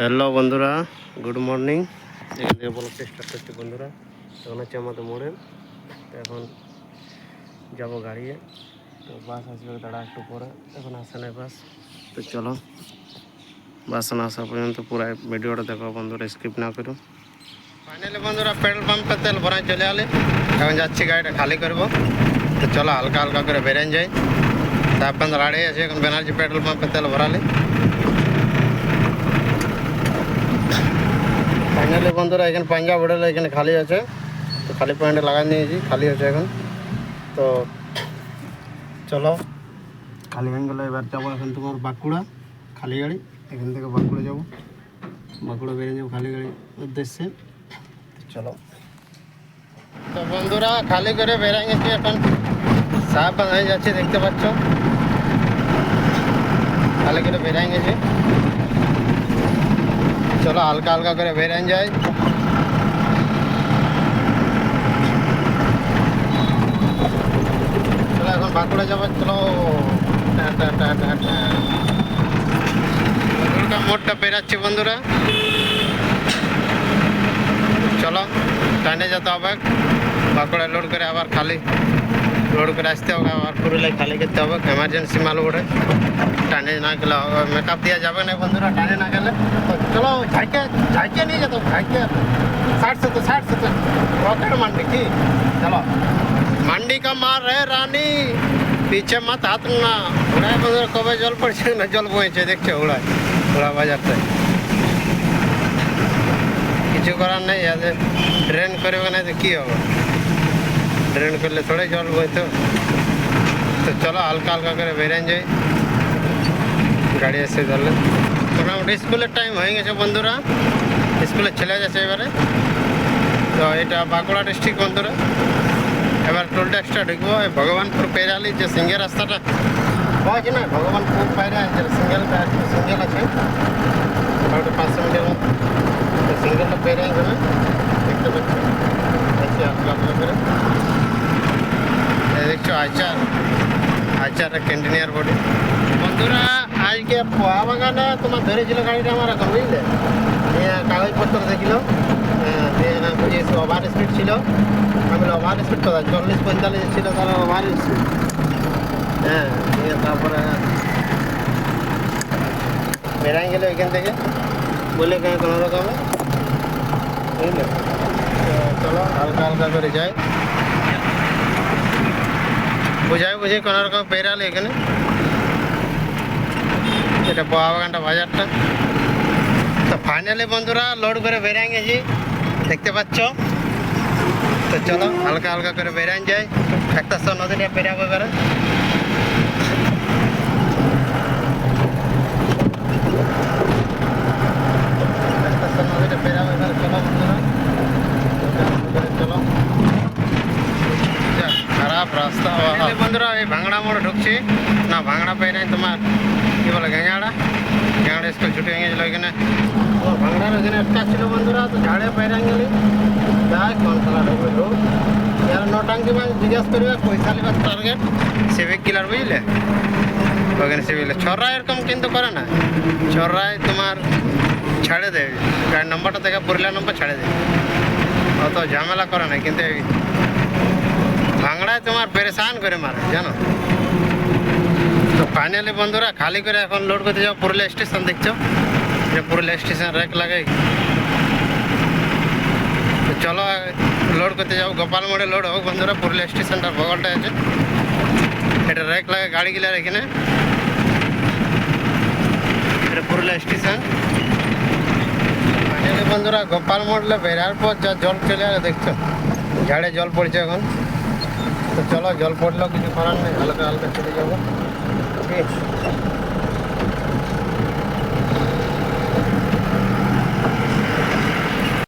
Hello বন্ধুরা, good morning. এখান থেকে বলার চেষ্টা করছি বন্ধুরা, এখন হচ্ছে আমাদের মোড়ে। এখন যাব গাড়িয়ে। তো বাস আসবে, দাঁড়া একটু পরে। এখন আসে নাই বাস। তো চলো, বাস না আসা পর্যন্ত পুরো ভিডিওটা দেখো বন্ধুরা স্কিপ না করো। ফাইনালি বন্ধুরা পেট্রোল পাম্পে তেল ভরাই চলে আলে এখন যাচ্ছি গাড়িটা খালি করব। তো চলো, হালকা হালকা করে বেরেন যাই। তা আপনাদের দাঁড়িয়ে আছে, এখন ব্যানার্জি পেট্রোল পাম্পে তেল ভরালে। ফাইনালি বন্ধুরা, এখানে পাঞ্জাব হোটেল এখানে খালি আছে। তো খালি পয়েন্টে লাগাই নিয়েছি, খালি আছে এখন। তো চলো, খালি এবার যাব এখন তোমার বাঁকুড়া, খালি গাড়ি। এখান থেকে বাঁকুড়া যাব। বাঁকুড়া বেরিয়ে যাব খালি গাড়ি উদ্দেশ্যে। চলো। তো বন্ধুরা, খালি করে বেরিয়ে গেছি এখন। সাহেব হয়ে যাচ্ছে, দেখতে পাচ্ছ? খালি করে বেরিয়ে গেছি চলো হালকা হালকা করে বেরিয়ে যায় চলো এখন বাঁকুড়া যাব চলো টা টা টা টা টা। দুর্গা মোড়টা পেরাচ্ছি বন্ধুরা চলো টানে যেতে হবে বাঁকুড়া লোড করে আবার খালি লোড করে আসতে হবে আবার পুরুলিয়ায় খালি করতে হবে এমার্জেন্সি মাল উঠে টানে না গেলে মেকআপ দেওয়া যাবে না বন্ধুরা টানে না গেলে তো চলো ঝাঁকে ঝাঁকে নিয়ে যেত ঝাঁকে ষাট সত্তর ষাট সত্তর রকেট মান্ডি কি চলো মান্ডি কা মার রে রানী পিছে মাত হাত না ওড়ায় বন্ধুরা কবে জল পড়ছে না জল বইছে দেখছ ওড়ায় ওড়া বাজারটায় কিছু করার নেই আজ ড্রেন করবে না তো কী হবে ড্রেন করলে থোড়ে জল বইতো তো চলো হালকা হালকা করে বেরিয়ে যাই গাড়ি এসে ধরলে মোটামুটি স্কুলের টাইম হয়ে গেছে বন্ধুরা স্কুলে ছেলে যাচ্ছে এবারে তো এটা বাঁকুড়া ডিস্ট্রিক্ট বন্ধুরা এবার টোল ট্যাক্সটা ঢুকবো এই ভগবানপুর পেরালি যে সিঙ্গের রাস্তাটা আছে না ভগবানপুর বাইরে যে সিঙ্গেল সিঙ্গেল আছে মোটামুটি পাঁচশো মিটার মতো তো সিঙ্গেলটা পেরে গেলে দেখতে পাচ্ছি আচ্ছা হালকা হালকা করে এই দেখছ আচার আচার ক্যান্টিনিয়ার বডি। বন্ধুরা, আজকে পোয়া বাগানে তোমার ধরেছিল গাড়িটা আমার এখন বুঝলে? কাগজপত্র দেখিল ওভার স্পিড ছিল। আমি ওভার স্পিড কথা চল্লিশ, পঁয়তাল্লিশ ছিল তাহলে ওভার স্পিড হ্যাঁ তারপরে বেড়াই গেলে ওইখান থেকে। বলে কেন কোনো রকমে? বুঝলে? চলো, হালকা হালকা করে যাই। বুঝাই বুঝে কোনো রকম পেরালে এখানে। এটা বাবাগানটা বাজারটা। তো ফাইনালি বন্ধুরা লোড করে বেরিয়ে গেছি। দেখতে পাচ্ছ? তো চলো, হালকা হালকা করে বেরিয়ে যাই। একটা নদীটা বেরাবো এবারে একটা সব নদীটা বেরাবো এবারে চলো বন্ধুরা চলো যা, খারাপ রাস্তা এই বন্ধুরা এই ভাঙড়া মোড়ে ঢুকছি না ভাঙড়া পাই নাই তোমার কি বলে গেঙ্গাড়া গেঙ্গাড়া স্কুল ছুটি হয়ে গেছিল ওইখানে ও ভাঙড়ার ওইখানে একটা ছিল বন্ধুরা তো ঝাড়ে পাইরা গেলি যাই কোন খেলা ঢুকবে ঢুক যারা নটাঙ্কি মাছ জিজ্ঞাসা করবে পয়সা লিবার টার্গেট সিভিক কিলার বুঝলে ওখানে সিভিক ছড়রা এরকম কিন্তু করে না ছড়রায় তোমার ছাড়ে দেয় গাড়ির নম্বরটা দেখে পুরুলিয়া নম্বর ছাড়ে দেয় অত ঝামেলা করে না কিন্তু ভাঙড়ায় তোমার পেরেশান করে মারে, জানো? তো ফাইনালি বন্ধুরা, খালি করে এখন লোড করতে যাও, পুরুলিয়া স্টেশন দেখছ? যে পুরুলিয়া স্টেশন র্যাক লাগাই। তো চলো লোড করতে যাও, গোপাল মোড়ে লোড হোক বন্ধুরা, পুরুলিয়া স্টেশনটার বগলটা আছে। এটা র্যাক লাগে গাড়িগুলার এখানে। এটা পুরুলিয়া স্টেশন বন্ধুরা, গোপাল মোড়লে বেরার পর যা জল চলে আসে, দেখছ? ঝাড়ে জল পড়ছে এখন। তো চলো জল পড়লেও কিছু করার নেই হালকা হালকা চলে যাব। ঠিক